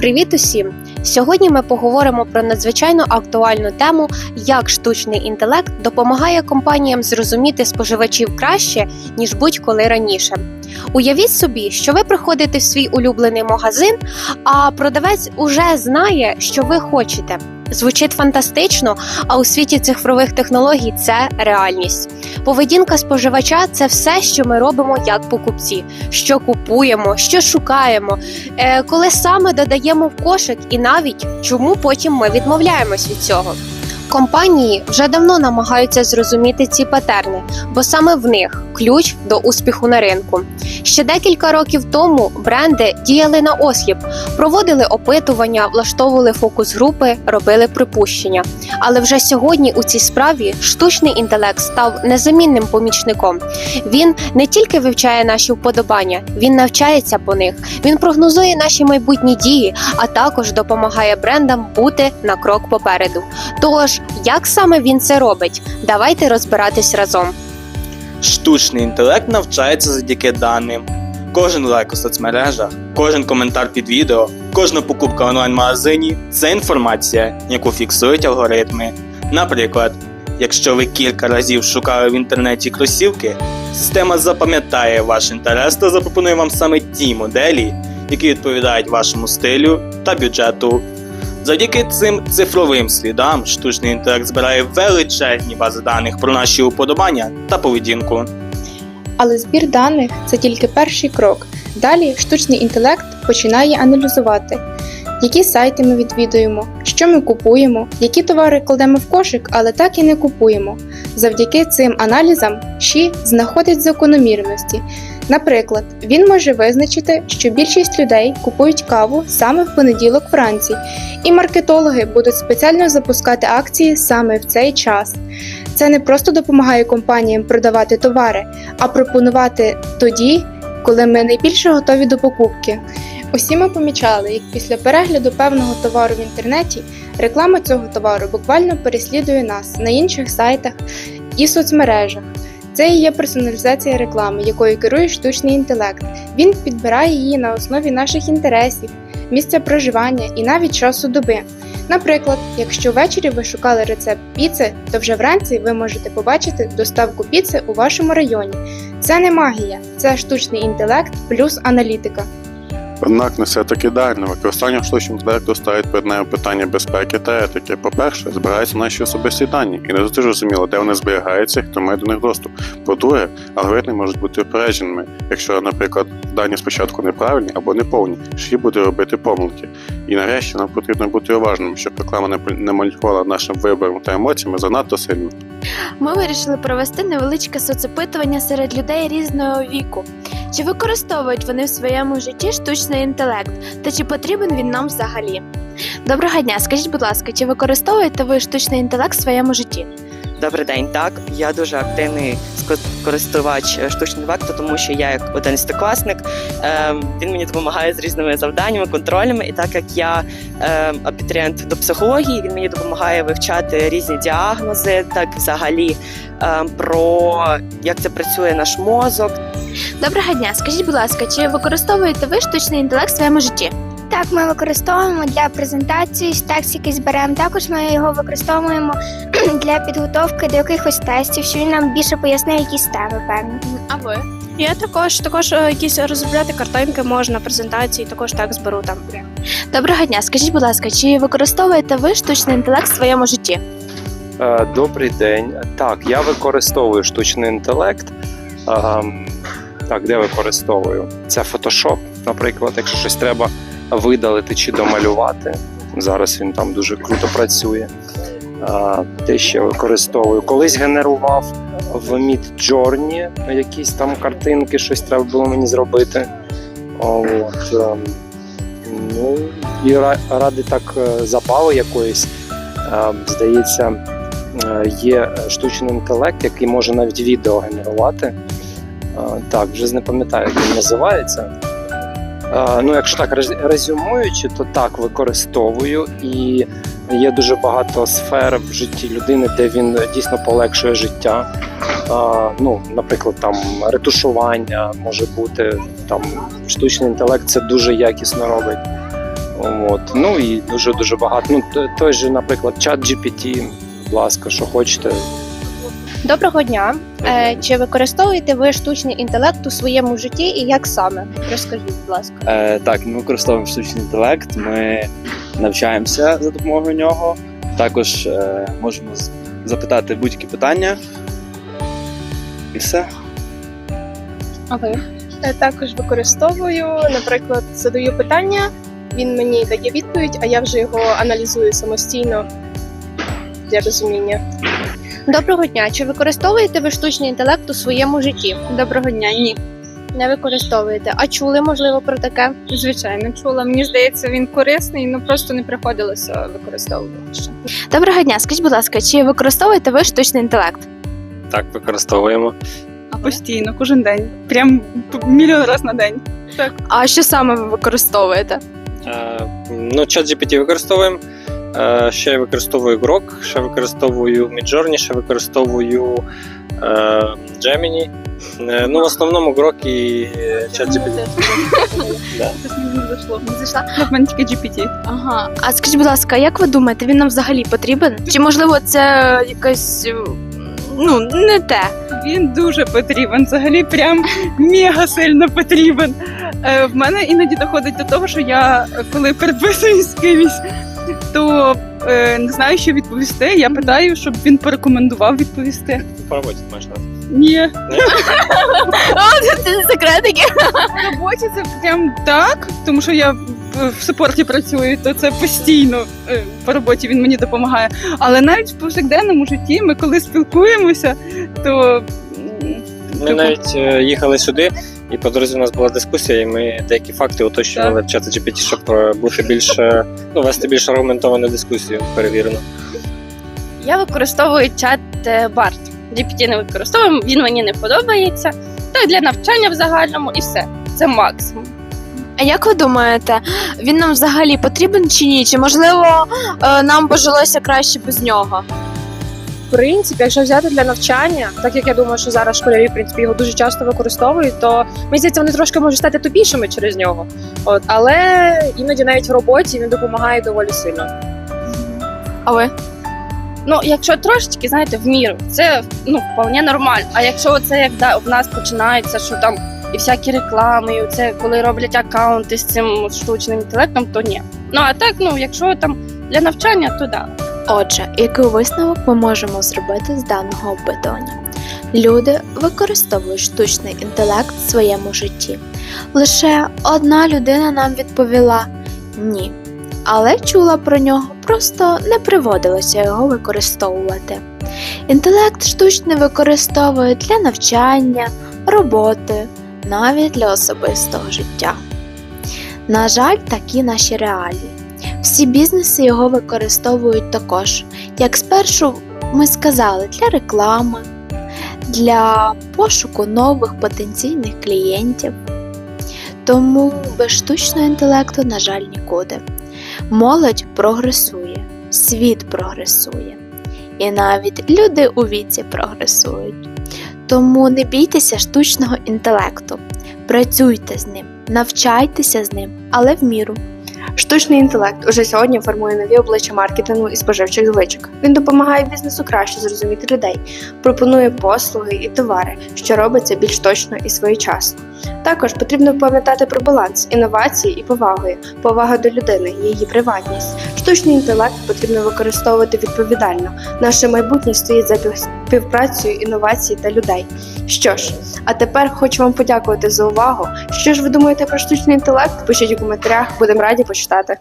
Привіт усім! Сьогодні ми поговоримо про надзвичайно актуальну тему, як штучний інтелект допомагає компаніям зрозуміти споживачів краще ніж будь-коли раніше. Уявіть собі, що ви приходите в свій улюблений магазин, а продавець уже знає, що ви хочете. Звучить фантастично, а у світі цифрових технологій це реальність. Поведінка споживача це все, що ми робимо як покупці, що купуємо, що шукаємо, е, коли саме додаємо в кошик, і навіть чому потім ми відмовляємось від цього. Компанії вже давно намагаються зрозуміти ці патерни, бо саме в них ключ до успіху на ринку. Ще декілька років тому бренди діяли на осліп, проводили опитування, влаштовували фокус-групи, робили припущення. Але вже сьогодні у цій справі штучний інтелект став незамінним помічником. Він не тільки вивчає наші вподобання, він навчається по них, він прогнозує наші майбутні дії, а також допомагає брендам бути на крок попереду. Тож, як саме він це робить? Давайте розбиратись разом. Штучний інтелект навчається завдяки даним. Кожен лайк у соцмережах, кожен коментар під відео, кожна покупка в онлайн-магазині це інформація, яку фіксують алгоритми. Наприклад, якщо ви кілька разів шукали в інтернеті кросівки, система запам'ятає ваш інтерес та запропонує вам саме ті моделі, які відповідають вашому стилю та бюджету. Завдяки цим цифровим слідам штучний інтелект збирає величезні бази даних про наші уподобання та поведінку. Але збір даних це тільки перший крок. Далі штучний інтелект починає аналізувати, які сайти ми відвідуємо, що ми купуємо, які товари кладемо в кошик, але так і не купуємо. Завдяки цим аналізам ШІ знаходить закономірності. Наприклад, він може визначити, що більшість людей купують каву саме в понеділок вранці, і маркетологи будуть спеціально запускати акції саме в цей час. Це не просто допомагає компаніям продавати товари, а пропонувати тоді, коли ми найбільше готові до покупки. Усі ми помічали, як після перегляду певного товару в інтернеті реклама цього товару буквально переслідує нас на інших сайтах і соцмережах. Це і є персоналізація реклами, якою керує штучний інтелект. Він підбирає її на основі наших інтересів, місця проживання і навіть часу доби. Наприклад, якщо ввечері ви шукали рецепт піци, то вже вранці ви можете побачити доставку піци у вашому районі. Це не магія, це штучний інтелект плюс аналітика. Однак не все так ідеально. Використання штучного інтелекту ставить перед нами питання безпеки та етики. По-перше, збираються наші особисті дані, і не завжди зрозуміло, де вони зберігаються, і хто має до них доступ. По-друге, алгоритми можуть бути упередженими, якщо, наприклад, дані спочатку неправильні або неповні, ші буде робити помилки. І нарешті нам потрібно бути уважним, щоб реклама не не маніпулювала нашим вибором та емоціями занадто сильно. Ми вирішили провести невеличке соцопитування серед людей різного віку. Чи використовують вони в своєму житті штучний інтелект, та чи потрібен він нам взагалі? Доброго дня, скажіть, будь ласка, чи використовуєте ви штучний інтелект в своєму житті? Добрий день. Так, я дуже активний користувач е, штучного інтелекту, тому що я як одинадцятикласник, е, він мені допомагає з різними завданнями, контролями. І так як я е, абітурієнт до психології, він мені допомагає вивчати різні діагнози, так взагалі е, про як це працює наш мозок. Доброго дня, скажіть, будь ласка, чи використовуєте ви штучний інтелект в своєму житті? Так, ми використовуємо для презентації, текст якийсь беремо. Також ми його використовуємо для підготовки до якихось тестів, що він нам більше пояснив якісь теми певні. А ви? Я також також е, якісь розробляти картинки можна, презентації, також так зберу там. Доброго дня, скажіть, будь ласка, чи використовуєте ви штучний інтелект в своєму житті? Е, Добрий день. Так, я використовую штучний інтелект. Ем, Так, де використовую? Це Photoshop, наприклад, якщо щось треба видалити чи домалювати. Зараз він там дуже круто працює. Е, Те ще використовую. Колись генерував в Midjourney якісь там картинки, щось треба було мені зробити. От, ем, ну, і ра- ради так е, забави якоїсь, ем, здається, е, є штучний інтелект, який може навіть відео генерувати. Е, Так, вже не пам'ятаю, як він називається. Е, Ну, якщо так резюмуючи, то так використовую і є дуже багато сфер в житті людини, де він дійсно полегшує життя. Е, Ну, наприклад, там ретушування може бути, там штучний інтелект це дуже якісно робить. От. Ну і дуже дуже багато. Ну, той же, наприклад, чат GPT, будь ласка, що хочете. Доброго дня. Е, чи використовуєте ви штучний інтелект у своєму житті і як саме? Розкажіть, будь ласка. Е, так, ми використовуємо штучний інтелект, ми навчаємося за допомогою нього. Також е, можемо запитати будь-які питання. І все. А ви? Е, Також використовую, наприклад, задаю питання, він мені дає відповідь, а я вже його аналізую самостійно для розуміння. Доброго дня. Чи використовуєте ви штучний інтелект у своєму житті? Доброго дня, ні. Не використовуєте. А чули, можливо, про таке? Звичайно, чула. Мені здається, він корисний, ну просто не приходилося використовувати ще. Доброго дня, скажіть, будь ласка, чи використовуєте ви штучний інтелект? Так, використовуємо. Постійно, кожен день. Прям мільйон разів на день. Так. А що саме ви використовуєте? Е, ну, чат GPT використовуємо. Е, ще я використовую Grok, ще використовую Midjourney, ще використовую е, Gemini. Е, ну, в основному Grok і чат GPT. Да. Щось мені не зайшло. Не зайшла? Ну, в мене тільки GPT. Ага. А скажіть, будь ласка, як ви думаєте, він нам взагалі потрібен? Чи можливо це якось е, ну не те? Він дуже потрібен. Взагалі, прям мега сильно потрібен. Е, в мене іноді доходить до того, що я коли переписуюсь з кимось, то е, не знаю, що відповісти. Я питаю, щоб він порекомендував відповісти. По роботі ти маєш на. Ні, О, це секретики. на роботі це прям так, тому що я в- в супорті працюю, то це постійно е, по роботі він мені допомагає. Але навіть в повсякденному житті ми коли спілкуємося, то м, Ми Типу? навіть е, їхали сюди, і по дорозі у нас була дискусія, і ми деякі факти уточнювали в чат GPT, щоб е, бути більше, ну, вести більш аргументовану дискусію, перевірену. Я використовую чат е, Барт. GPT не використовую, він мені не подобається. Так для навчання в загальному і все. Це максимум. А як ви думаєте, він нам взагалі потрібен чи ні? Чи можливо е, нам пожилося краще без нього? В принципі, якщо взяти для навчання, так як я думаю, що зараз школярі в принципі його дуже часто використовують, то мені здається, вони трошки можуть стати тупішими через нього. От але іноді навіть в роботі він допомагає доволі сильно. А ви? Ну, якщо трошечки, знаєте, в міру, це ну вполне нормально. А якщо це як да, в нас починається, що там і всякі реклами, і це коли роблять аккаунти з цим штучним інтелектом, то ні. Ну а так, ну якщо там для навчання, то да. Отже, який висновок ми можемо зробити з даного опитування? Люди використовують штучний інтелект в своєму житті. Лише одна людина нам відповіла ні, але чула про нього, просто не приводилося його використовувати. Інтелект штучний використовують для навчання, роботи, навіть для особистого життя. На жаль, такі наші реалії. Всі бізнеси його використовують також, як спершу ми сказали, для реклами, для пошуку нових потенційних клієнтів. Тому без штучного інтелекту, на жаль, нікуди. Молодь прогресує, світ прогресує, і навіть люди у віці прогресують. Тому не бійтеся штучного інтелекту, працюйте з ним, навчайтеся з ним, але в міру. Штучний інтелект уже сьогодні формує нові обличчя маркетингу і споживчих звичок. Він допомагає бізнесу краще зрозуміти людей, пропонує послуги і товари, що робиться більш точно і своєчасно. Також потрібно пам'ятати про баланс інновації і повагою, повага до людини, її приватність. Штучний інтелект потрібно використовувати відповідально. Наше майбутнє стоїть за співпрацею інновації та людей. Що ж, а тепер хочу вам подякувати за увагу. Що ж ви думаєте про штучний інтелект? Пишіть у коментарях, будемо раді почитати.